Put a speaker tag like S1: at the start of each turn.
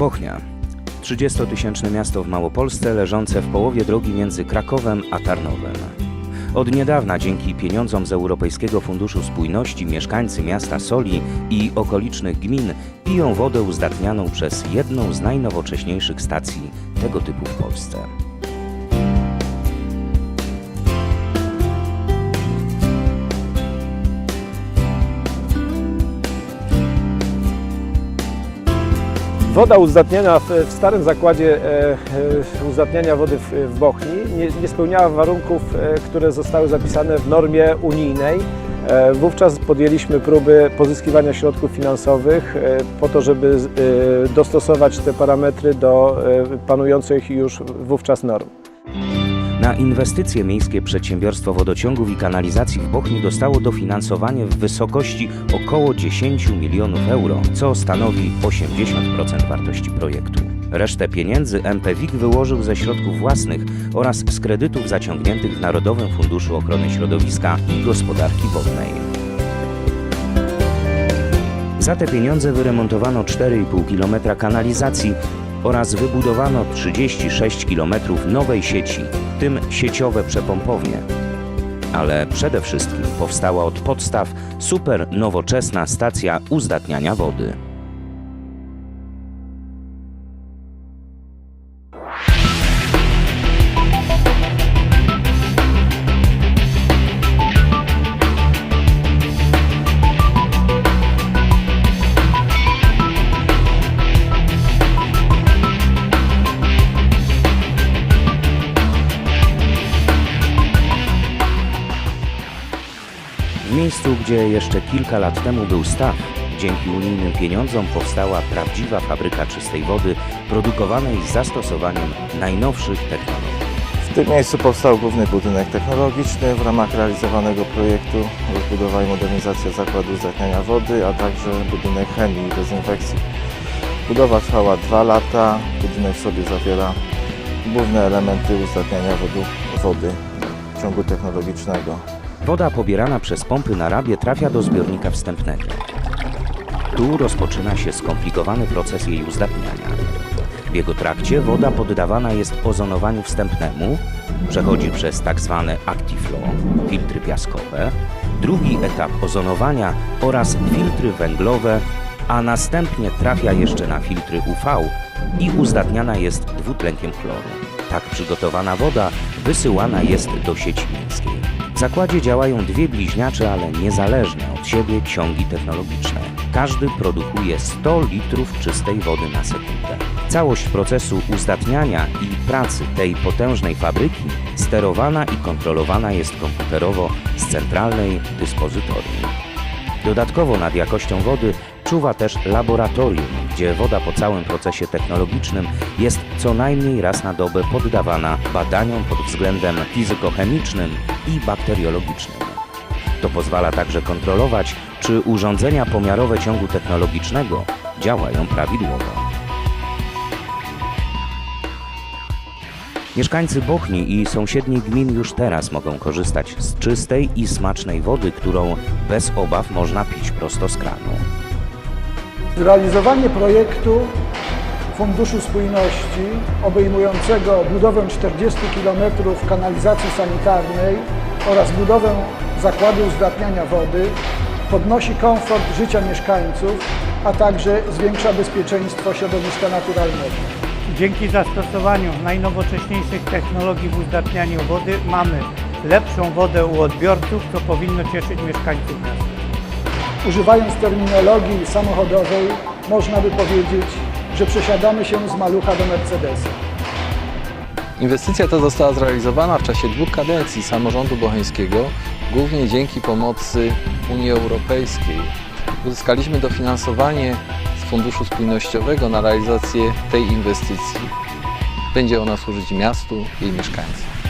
S1: Bochnia. 30-tysięczne miasto w Małopolsce leżące w połowie drogi między Krakowem a Tarnowem. Od niedawna dzięki pieniądzom z Europejskiego Funduszu Spójności mieszkańcy miasta Soli i okolicznych gmin piją wodę uzdatnianą przez jedną z najnowocześniejszych stacji tego typu w Polsce.
S2: Woda uzdatniana w, starym zakładzie e, e, uzdatniania wody w, Bochni nie, spełniała warunków, e, które zostały zapisane w normie unijnej. Wówczas podjęliśmy próby pozyskiwania środków finansowych po to, żeby dostosować te parametry do panujących już wówczas norm.
S1: Na inwestycje miejskie przedsiębiorstwo wodociągów i kanalizacji w Bochni dostało dofinansowanie w wysokości około 10 milionów euro, co stanowi 80% wartości projektu. Resztę pieniędzy MPWiK wyłożył ze środków własnych oraz z kredytów zaciągniętych w Narodowym Funduszu Ochrony Środowiska i Gospodarki Wodnej. Za te pieniądze wyremontowano 4,5 km kanalizacji oraz wybudowano 36 km nowej sieci, w tym sieciowe przepompownie. Ale przede wszystkim powstała od podstaw super nowoczesna stacja uzdatniania wody. W miejscu, gdzie jeszcze kilka lat temu był staw, dzięki unijnym pieniądzom powstała prawdziwa fabryka czystej wody, produkowanej z zastosowaniem najnowszych technologii.
S3: W tym miejscu powstał główny budynek technologiczny w ramach realizowanego projektu rozbudowa i modernizacja zakładu uzdatniania wody, a także budynek chemii i dezynfekcji. Budowa trwała dwa lata. Budynek w sobie zawiera główne elementy uzdatniania wody, wody ciągu technologicznego.
S1: Woda pobierana przez pompy na rabie trafia do zbiornika wstępnego. Tu rozpoczyna się skomplikowany proces jej uzdatniania. W jego trakcie woda poddawana jest ozonowaniu wstępnemu, przechodzi przez tak zwane ActiFlow, filtry piaskowe, drugi etap ozonowania oraz filtry węglowe, a następnie trafia jeszcze na filtry UV i uzdatniana jest dwutlenkiem chloru. Tak przygotowana woda wysyłana jest do sieci miejskiej. Zakładzie działają dwie bliźniacze, ale niezależne od siebie ciągi technologiczne. Każdy produkuje 100 litrów czystej wody na sekundę. Całość procesu uzdatniania i pracy tej potężnej fabryki sterowana i kontrolowana jest komputerowo z centralnej dyspozytorni. Dodatkowo nad jakością wody czuwa też laboratorium, gdzie woda po całym procesie technologicznym jest co najmniej raz na dobę poddawana badaniom pod względem fizykochemicznym i bakteriologicznym. To pozwala także kontrolować, czy urządzenia pomiarowe ciągu technologicznego działają prawidłowo. Mieszkańcy Bochni i sąsiednich gmin już teraz mogą korzystać z czystej i smacznej wody, którą bez obaw można pić prosto z kranu.
S4: Zrealizowanie projektu Funduszu Spójności obejmującego budowę 40 km kanalizacji sanitarnej oraz budowę zakładu uzdatniania wody podnosi komfort życia mieszkańców, a także zwiększa bezpieczeństwo środowiska naturalnego.
S5: Dzięki zastosowaniu najnowocześniejszych technologii w uzdatnianiu wody mamy lepszą wodę u odbiorców, co powinno cieszyć mieszkańców miasta.
S4: Używając terminologii samochodowej, można by powiedzieć, że przesiadamy się z malucha do Mercedesa.
S6: Inwestycja ta została zrealizowana w czasie dwóch kadencji samorządu bocheńskiego, głównie dzięki pomocy Unii Europejskiej. Uzyskaliśmy dofinansowanie z Funduszu Spójnościowego na realizację tej inwestycji. Będzie ona służyć miastu i mieszkańcom.